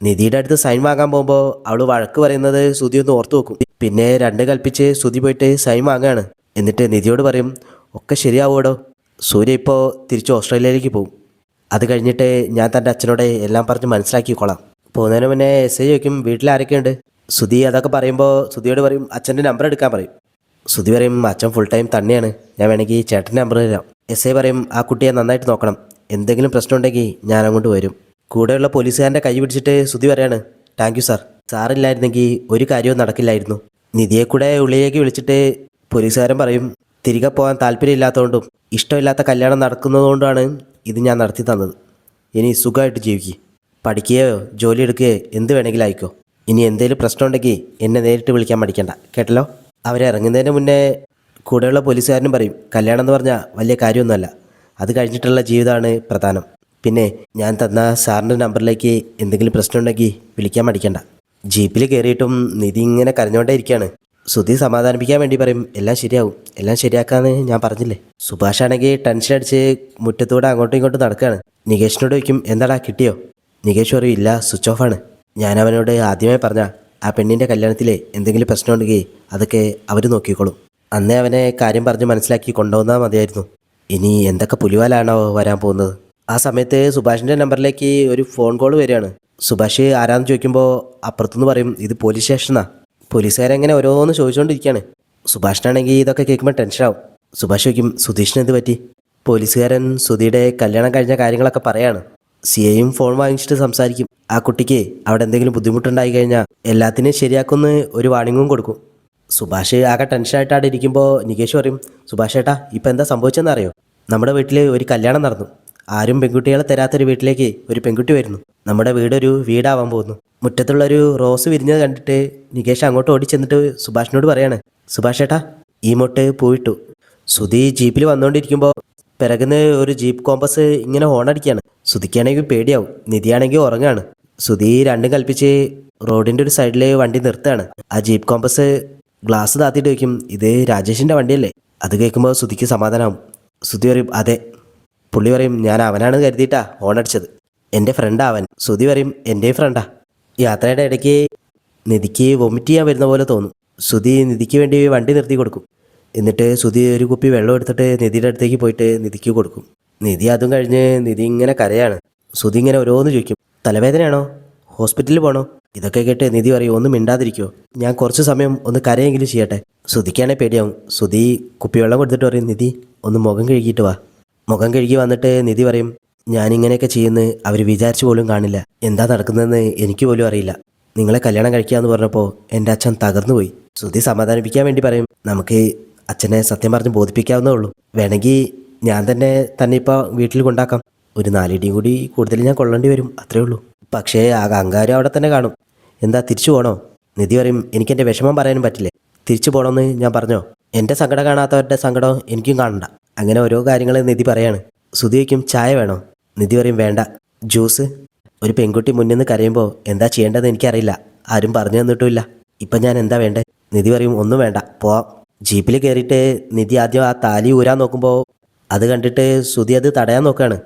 നിധിയുടെ അടുത്ത് സൈൻ വാങ്ങാൻ പോകുമ്പോൾ അവൾ വഴക്ക് പറയുന്നത് സുധി ഒന്ന് ഓർത്തു വെക്കും. പിന്നെ രണ്ട് കൽപ്പിച്ച് സുധി പോയിട്ട് സൈൻ വാങ്ങുകയാണ് എന്നിട്ട് നിധിയോട് പറയും ഒക്കെ ശരിയാവൂടോ സൂര്യ ഇപ്പോൾ തിരിച്ച് ഓസ്ട്രേലിയയിലേക്ക് പോകും അത് കഴിഞ്ഞിട്ട് ഞാൻ തന്റെ അച്ഛനോട് എല്ലാം പറഞ്ഞ് മനസ്സിലാക്കിക്കോളാം. പോകുന്നതിന് മുന്നേ എസ് ഐ ചോദിക്കും വീട്ടിൽ ആരൊക്കെയുണ്ട്? സുധി അതൊക്കെ പറയുമ്പോൾ സുധിയോട് പറയും അച്ഛന്റെ നമ്പർ എടുക്കാൻ പറയും. സുധി പറയും അച്ഛൻ ഫുൾ ടൈം തന്നെയാണ്. ഞാൻ വേണമെങ്കിൽ ചേട്ടന്റെ നമ്പർ തരാം. എസ് ഐ പറയും ആ കുട്ടിയെ നന്നായിട്ട് നോക്കണം. എന്തെങ്കിലും പ്രശ്നമുണ്ടെങ്കിൽ ഞാൻ അങ്ങോട്ട് വരും. കൂടെയുള്ള പോലീസുകാരന്റെ കൈ പിടിച്ചിട്ട് സുധി പറയാണ് താങ്ക് യു സാർ സാറില്ലായിരുന്നെങ്കിൽ ഒരു കാര്യവും നടക്കില്ലായിരുന്നു. നിധിയെ കൂടെ ഉള്ളിലേക്ക് വിളിച്ചിട്ട് പോലീസുകാരൻ പറയും തിരികെ പോകാൻ താല്പര്യമില്ലാത്തതുകൊണ്ടും ഇഷ്ടമില്ലാത്ത കല്യാണം നടക്കുന്നതുകൊണ്ടാണ് ഇത് ഞാൻ നടത്തി തന്നത്. ഇനി സുഖമായിട്ട് ജീവിക്കുക പഠിക്കുകയോ ജോലി എടുക്കുകയോ എന്ത് വേണമെങ്കിലും ആയിക്കോ ഇനി എന്തെങ്കിലും പ്രശ്നമുണ്ടെങ്കിൽ എന്നെ നേരിട്ട് വിളിക്കാൻ മടിക്കണ്ട. കേട്ടല്ലോ? അവരിറങ്ങുന്നതിന് മുന്നേ കൂടെയുള്ള പോലീസുകാരനും പറയും കല്യാണം എന്ന് പറഞ്ഞാൽ വലിയ കാര്യമൊന്നുമല്ല. അത് കഴിഞ്ഞിട്ടുള്ള ജീവിതമാണ് പ്രധാനം. പിന്നെ ഞാൻ തന്ന സാറിന്റെ നമ്പറിലേക്ക് എന്തെങ്കിലും പ്രശ്നം ഉണ്ടെങ്കിൽ വിളിക്കാൻ മടിക്കണ്ട. ജീപ്പിൽ കയറിയിട്ടും നിധി ഇങ്ങനെ കരഞ്ഞോണ്ടേ ഇരിക്കുകയാണ്. സുധി സമാധാനിപ്പിക്കാൻ വേണ്ടി പറയും എല്ലാം ശരിയാവും എല്ലാം ശരിയാക്കാന്ന് ഞാൻ പറഞ്ഞില്ലേ? സുഭാഷ് ആണെങ്കിൽ ടെൻഷൻ അടിച്ച് മുറ്റത്തൂടെ അങ്ങോട്ടും ഇങ്ങോട്ടും നടക്കുകയാണ്. നികേഷിനോട് ചോദിക്കും എന്താടാ കിട്ടിയോ? നികേഷ് പറയും ഇല്ല സ്വിച്ച് ഓഫ് ആണ്. ഞാൻ അവനോട് ആദ്യമേ പറഞ്ഞ ആ പെണ്ണിന്റെ കല്യാണത്തിലെ എന്തെങ്കിലും പ്രശ്നമുണ്ടെങ്കിൽ അതൊക്കെ അവർ നോക്കിക്കോളും. അന്നേ അവനെ കാര്യം പറഞ്ഞ് മനസ്സിലാക്കി കൊണ്ടുപോകുന്നാൽ മതിയായിരുന്നു. ഇനി എന്തൊക്കെ പുലിവാലാണോ വരാൻ പോകുന്നത്? ആ സമയത്ത് സുഭാഷിന്റെ നമ്പറിലേക്ക് ഒരു ഫോൺ കോൾ വരികയാണ്. സുഭാഷ് ആരാന്ന് ചോദിക്കുമ്പോൾ അപ്പുറത്തുനിന്ന് പറയും ഇത് പോലീസ് സ്റ്റേഷനാണ് പോലീസുകാരെങ്ങനെ ഓരോന്ന് ചോദിച്ചുകൊണ്ടിരിക്കുകയാണ് സുഭാഷിനാണെങ്കിൽ ഇതൊക്കെ കേൾക്കുമ്പോൾ ടെൻഷനാവും സുഭാഷ് ചോദിക്കും സുധീഷിന് എന്ത് പറ്റി? പോലീസുകാരൻ സുധിയുടെ കല്യാണം കഴിഞ്ഞ കാര്യങ്ങളൊക്കെ പറയാണ്. സി എയും ഫോൺ വാങ്ങിച്ചിട്ട് സംസാരിക്കും. ആ കുട്ടിക്ക് അവിടെ എന്തെങ്കിലും ബുദ്ധിമുട്ടുണ്ടായി കഴിഞ്ഞാൽ എല്ലാത്തിനും ശരിയാക്കുമെന്ന് ഒരു വാണിങ്ങും കൊടുക്കും. സുഭാഷ് ആകെ ടെൻഷനായിട്ട് അവിടെ ഇരിക്കുമ്പോൾ നികേഷ് പറയും സുഭാഷ് ഏട്ടാ ഇപ്പം എന്താ സംഭവിച്ചതെന്ന് അറിയോ നമ്മുടെ വീട്ടിൽ ഒരു കല്യാണം നടന്നു. ആരും പെൺകുട്ടികളെ തരാത്തൊരു വീട്ടിലേക്ക് ഒരു പെൺകുട്ടി വരുന്നു. നമ്മുടെ വീടൊരു വീടാവാൻ പോകുന്നു. മുറ്റത്തുള്ളൊരു റോസ് വിരിഞ്ഞത് കണ്ടിട്ട് നികേഷ് അങ്ങോട്ട് ഓടി ചെന്നിട്ട് സുഭാഷിനോട് പറയാണ് സുഭാഷ് ഏട്ടാ ഈ മൊട്ട് പോയിട്ടു സുധി ജീപ്പിൽ വന്നുകൊണ്ടിരിക്കുമ്പോൾ പിറകുന്ന് ഒരു ജീപ്പ് കോമ്പസ് ഇങ്ങനെ ഹോണടിക്കുകയാണ് സുധിക്കാണെങ്കിൽ പേടിയാവും. നിധിയാണെങ്കിൽ ഉറങ്ങാണ്. സുധി രണ്ടും കൽപ്പിച്ച് റോഡിന്റെ ഒരു സൈഡിൽ വണ്ടി നിർത്തുകയാണ്. ആ ജീപ്പ് കോമ്പസ് ഗ്ലാസ് താത്തിയിട്ട് വയ്ക്കും ഇത് രാജേഷിന്റെ വണ്ടിയല്ലേ? അത് കേൾക്കുമ്പോൾ സുധിക്ക് സമാധാനമാവും സുധി പറയും അതെ പുള്ളി പറയും ഞാൻ അവനാണ് കരുതിയിട്ടാ ഓണടിച്ചത് എന്റെ ഫ്രണ്ടാ അവൻ. സുധി പറയും എന്റെ ഫ്രണ്ടാ യാത്രയുടെ ഇടയ്ക്ക് നിധിക്ക് വൊമിറ്റ് ചെയ്യാൻ വരുന്ന പോലെ തോന്നും. സുധി നിധിക്ക് വേണ്ടി വണ്ടി നിർത്തി കൊടുക്കും. എന്നിട്ട് സുധി ഒരു കുപ്പി വെള്ളം എടുത്തിട്ട് നിധിയുടെ അടുത്തേക്ക് പോയിട്ട് നിധിക്ക് കൊടുക്കും. നിധി അതും കഴിഞ്ഞ് നിധി ഇങ്ങനെ കരയാണ്. സുധി ഇങ്ങനെ ഓരോന്ന് ചോദിക്കും തലവേദനയാണോ? ഹോസ്പിറ്റലിൽ പോകണോ ഇതൊക്കെ കേട്ട് നിധി പറയും ഒന്നും മിണ്ടാതിരിക്കോ. ഞാൻ കുറച്ച് സമയം ഒന്ന് കരയെങ്കിലും ചെയ്യട്ടെ. സുധിക്കാണെ പേടിയാവും. സുധി കുപ്പിവെള്ളം കൊടുത്തിട്ട് പറയും നിധി ഒന്ന് മുഖം കഴുകിയിട്ട് വാ. മുഖം കഴുകി വന്നിട്ട് നിധി പറയും ഞാനിങ്ങനെയൊക്കെ ചെയ്യുന്ന. അവർ വിചാരിച്ചു പോലും കാണില്ല. എന്താ നടക്കുന്നതെന്ന് എനിക്ക് പോലും അറിയില്ല. നിങ്ങളെ കല്യാണം കഴിക്കാന്ന് പറഞ്ഞപ്പോൾ എന്റെ അച്ഛൻ തകർന്നുപോയി പോയി. സുധി സമാധാനിപ്പിക്കാൻ വേണ്ടി പറയും നമുക്ക് അച്ഛനെ സത്യം പറഞ്ഞ് ബോധിപ്പിക്കാവുന്നേ ഉള്ളൂ. വേണമെങ്കിൽ ഞാൻ തന്നെ തന്നെ ഇപ്പോൾ വീട്ടിൽ കൊണ്ടാക്കാം. ഒരു നാലിടിയും കൂടി കൂടുതൽ ഞാൻ കൊള്ളേണ്ടി വരും. അത്രേ ഉള്ളൂ. പക്ഷേ ആ അഹങ്കാരം അവിടെ തന്നെ കാണും. എന്താ തിരിച്ചു പോകണോ നിധി പറയും എനിക്ക് എന്റെ വിഷമം പറയാനും പറ്റില്ലേ. തിരിച്ചു പോകണമെന്ന് ഞാൻ പറഞ്ഞോ? എന്റെ സങ്കടം കാണാത്തവരുടെ സങ്കടം എനിക്കും കാണണ്ട. അങ്ങനെ ഓരോ കാര്യങ്ങൾ നിധി പറയാണ്. സുധിക്കും ചായ വേണോ? നിധി പറയും വേണ്ട. ജ്യൂസ്? ഒരു പെൺകുട്ടി മുന്നിൽ നിന്ന് കരയുമ്പോൾ എന്താ ചെയ്യേണ്ടതെന്ന് എനിക്കറിയില്ല. ആരും പറഞ്ഞു തന്നിട്ടുമില്ല. ഇപ്പം ഞാൻ എന്താ വേണ്ടേ? നിധി പറയും ഒന്നും വേണ്ട. പോവാം. ജീപ്പിൽ കയറിയിട്ട് നിധി ആദ്യം ആ താലി ഊരാൻ നോക്കുമ്പോൾ അത് കണ്ടിട്ട് സുധി അത് തടയാൻ നോക്കുകയാണ്